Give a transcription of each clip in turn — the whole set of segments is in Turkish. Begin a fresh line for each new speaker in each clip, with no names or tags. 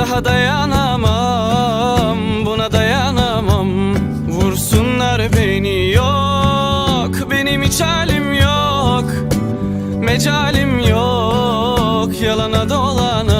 Daha dayanamam buna dayanamam. Vursunlar beni yok. Benim hiç halim yok Mecalim yok. Yalana dolana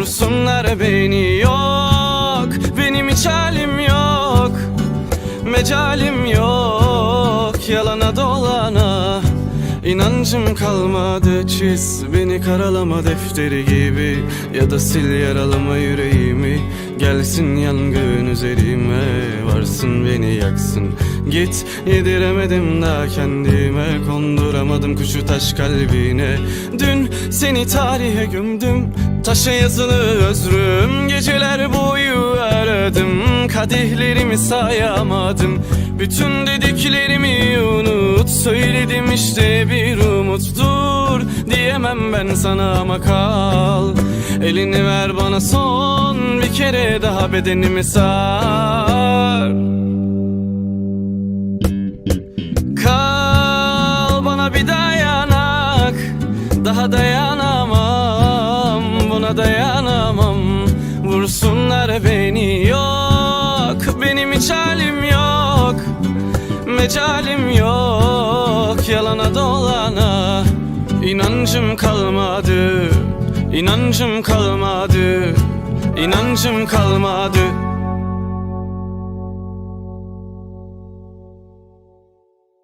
Vursunlar beni yok. Benim hiç halim yok. Mecalim yok. Yalana dolana İnancım kalmadı. Çiz Beni karalama defteri gibi. Ya da sil yaralama yüreğimi Gelsin yangın üzerime Varsın beni yaksın. Git yediremedim daha kendime Konduramadım kuşu taş kalbine. Dün seni tarihe gömdüm Taşa yazılı özrüm. Geceler boyu aradım Kadehlerimi sayamadım. Bütün dediklerimi unut Söyledim işte bir umut Dur diyemem ben sana ama kal Elini ver bana son kere daha bedenimi sar. Kal bana bir dayanak Daha dayanamam Buna dayanamam. Vursunlar beni yok. Benim hiç halim yok Mecalim yok. Yalana dolana İnancım kalmadı İnancım kalmadı İnancım kalmadı